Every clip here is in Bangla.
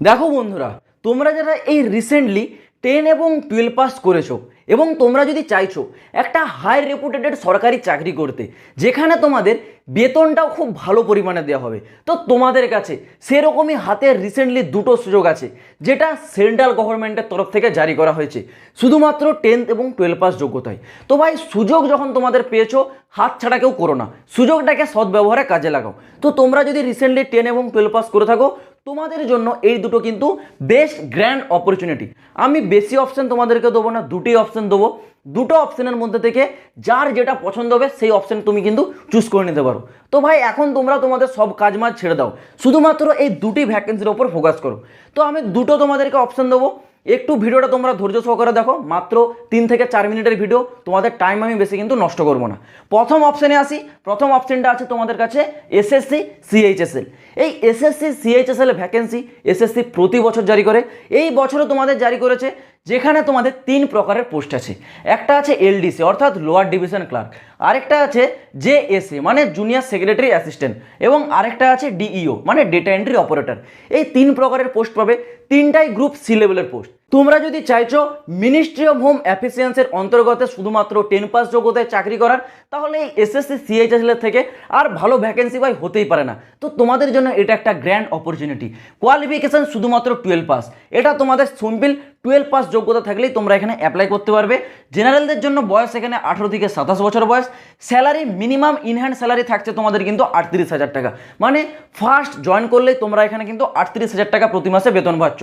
দেখো বন্ধুরা, তোমরা যারা এই রিসেন্টলি টেন এবং টুয়েলভ পাস করেছ এবং তোমরা যদি চাইছো একটা হাই রেপুটেটেড সরকারি চাকরি করতে, যেখানে তোমাদের বেতনটাও খুব ভালো পরিমাণে দেওয়া হবে। তো তোমাদের কাছে সেরকমই হাতে রিসেন্টলি দুটো সুযোগ আছে, যেটা সেন্ট্রাল গভর্নমেন্টের তরফ থেকে জারি করা হয়েছে। শুধুমাত্র টেন্থ এবং টুয়েলভ পাস যোগ্যতায়। তো ভাই, সুযোগ যখন তোমাদের পেয়েছ, হাত ছাড়া কেউ করো না। সুযোগটাকে সদ্ব্যবহারে কাজে লাগাও। তো তোমরা যদি রিসেন্টলি টেন এবং টুয়েলভ পাস করে থাকো, তোমাদের জন্য এই দুটো কিন্তু বেস্ট গ্র্যান্ড অপরচুনিটি আমি বেশি অপশান তোমাদেরকে দেবো না, দুটি অপশান দেবো। দুটো অপশনের মধ্যে থেকে যার যেটা পছন্দ হবে সেই অপশন তুমি কিন্তু চুজ করে নিতে পারো। তো ভাই, এখন তোমরা তোমাদের সব কাজ মাজ ছেড়ে দাও। শুধুমাত্র এই দুটি ভ্যাকেন্সির ওপর ফোকাস করো। তো আমি দুটো তোমাদেরকে অপশন দেবো। একটু ভিডিওটা তোমরা ধৈর্য সহকারে দেখো। মাত্র তিন থেকে চার মিনিটের ভিডিও তোমাদের টাইম আমি বেশি কিন্তু নষ্ট করব না। প্রথম অপশানে আসি। প্রথম অপশানটা আছে তোমাদের কাছে এসএসসি সিএইচএসএল এই এসএসসি সিএইচএসএল ভ্যাকেন্সি এসএসসি প্রতি বছর জারি করে। এই বছরও তোমাদের জারি করেছে যেখানে তোমাদের তিন প্রকারের পোস্ট আছে। একটা আছে এলডিসি অর্থাৎ লোয়ার ডিভিশন ক্লার্ক আরেকটা আছে জেএসএ মানে জুনিয়র সেক্রেটারি অ্যাসিস্ট্যান্ট এবং আরেকটা আছে ডিইও মানে ডেটা এন্ট্রি অপারেটর এই তিন প্রকারের পোস্ট পাবে, তিনটাই গ্রুপ সি লেভেলের পোস্ট। তোমরা যদি চাইছো মিনিস্ট্রি অফ হোম অ্যাফিসিয়েন্সের অন্তর্গত শুধুমাত্র টেন পাস যোগ্যতায় চাকরি করার, তাহলে এই এসএসসি সিএইচএসএল থেকে আর ভালো ভ্যাকেন্সি ভাই হতেই পারে না। তো তোমাদের জন্য এটা একটা গ্র্যান্ড অপরচুনিটি কোয়ালিফিকেশন শুধুমাত্র টুয়েলভ পাস এটা তোমাদের সিম্পল টুয়েলভ পাস যোগ্যতা থাকলেই তোমরা এখানে অ্যাপ্লাই করতে পারবে। জেনারেলদের জন্য বয়স এখানে আঠারো থেকে সাতাশ বছর বয়স। স্যালারি মিনিমাম ইনহ্যান্ড স্যালারি থাকছে তোমাদের কিন্তু আটত্রিশ হাজার টাকা। মানে ফার্স্ট জয়েন করলেই তোমরা এখানে কিন্তু আটত্রিশ হাজার টাকা প্রতি মাসে বেতন পাচ্ছ।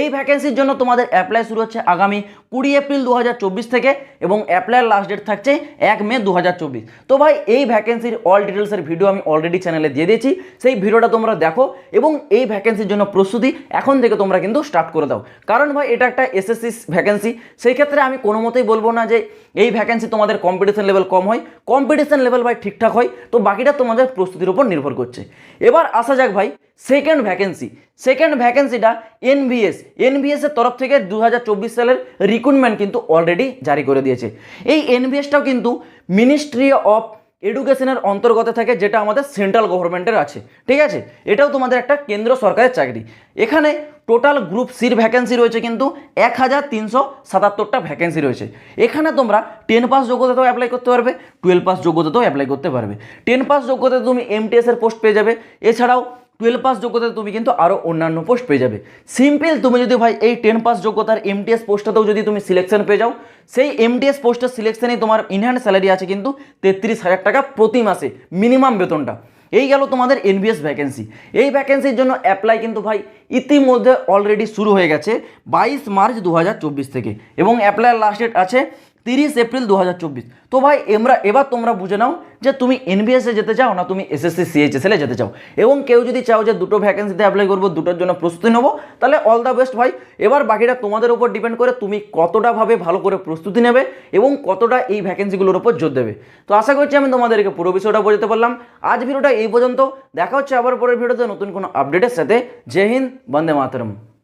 এই ভ্যাকেন্সির জন্য তোমাদের অ্যাপ্লাই শুরু হচ্ছে আগামী কুড়ি এপ্রিল দু হাজার চব্বিশ থেকে এবং অ্যাপ্লাইয়ের লাস্ট ডেট থাকছে এক মে দু হাজার চব্বিশ। তো ভাই, এই ভ্যাকেন্সির অল ডিটেলসের ভিডিও আমি অলরেডি চ্যানেলে দিয়ে দিয়েছি। সেই ভিডিওটা তোমরা দেখো এবং এই ভ্যাকেন্সির জন্য প্রস্তুতি এখন থেকে তোমরা কিন্তু স্টার্ট করে দাও। কারণ ভাই, এটা একটা এসএসসি ভ্যাকেন্সি সেই ক্ষেত্রে আমি কোনো মতেই বলব না যে এই ভ্যাকেন্সি তোমাদের কম্পিটিশন লেভেল কম হয়। কম্পিটিশন লেভেল ভাই ঠিকঠাক হয়। তো বাকিটা তোমাদের প্রস্তুতির উপর নির্ভর করছে। এবার আসা যাক ভাই সেকেন্ড ভ্যাকেন্সি সেকেন্ড ভ্যাকেন্সিটা এনভিএস এনভিএস এর তরফ থেকে দু হাজার চব্বিশ সালের রিক্রুটমেন্ট কিন্তু অলরেডি জারি করে দিয়েছে। এই এনভিএসটাও কিন্তু মিনিস্ট্রি অফ এডুকেশনের অন্তর্গত থাকে, যেটা আমাদের সেন্ট্রাল গভর্নমেন্টের আছে। ঠিক আছে? এটাও তোমাদের একটা কেন্দ্র সরকারের চাকরি। এখানে টোটাল গ্রুপ সির ভ্যাকেন্সি রয়েছে কিন্তু এক হাজার তিনশো সাতাত্তরটা ভ্যাকেন্সি রয়েছে। এখানে তোমরা টেন পাস যোগ্যতাতেও অ্যাপ্লাই করতে পারবে টুয়েলভ পাস যোগ্যতাতেও অ্যাপ্লাই করতে পারবে। টেন পাস যোগ্যতাতে তুমি এমটিএস এর পোস্ট পেয়ে যাবে। এছাড়াও টুয়েলভ পাস যোগ্যতাতে তুমি কিন্তু আরও অন্যান্য পোস্ট পেয়ে যাবে। সিম্পল তুমি যদি ভাই এই টেন পাস যোগ্যতার এমটিএস পোস্টটাতেও যদি তুমি সিলেকশন পেয়ে যাও, সেই এমটিএস পোস্টের সিলেকশনেই তোমার ইনহ্যান্ড স্যালারি আছে কিন্তু তেত্রিশ হাজার টাকা প্রতি মাসে মিনিমাম বেতনটা। এই গেল তোমাদের এনবিএস ভ্যাকেন্সি এই ভ্যাকেন্সির জন্য অ্যাপ্লাই কিন্তু ভাই ইতিমধ্যে অলরেডি শুরু হয়ে গেছে বাইশ মার্চ দু হাজার চব্বিশ থেকে। এবং অ্যাপ্লাইয়ের লাস্ট ডেট আছে তিরিশ এপ্রিল দু হাজার চব্বিশ। তো ভাই, এমরা এবার তোমরা বুঝে নাও যে তুমি এনবিএসে যেতে চাও না তুমি এসএসসি সিএইচএসএলে যেতে চাও। এবং কেউ যদি চাও যে দুটো ভ্যাকেন্সিতে অ্যাপ্লাই করব, দুটোর জন্য প্রস্তুতি নেব, তাহলে অল দ্য বেস্ট ভাই। এবার বাকিটা তোমাদের উপর ডিপেন্ড করে তুমি কতটা ভাবে ভালো করে প্রস্তুতি নেবে এবং কতটা এই ভ্যাকেন্সিগুলোর উপর জোর দেবে। তো আশা করছি আমি তোমাদেরকে পুরো বিষয়টা বোঝাতে পারলাম। আজ ভিডিওটা এই পর্যন্ত। দেখা হচ্ছে আবার পরের ভিডিওতে নতুন কোনো আপডেটের সাথে। জয় হিন্দ, বন্দে মাতরম।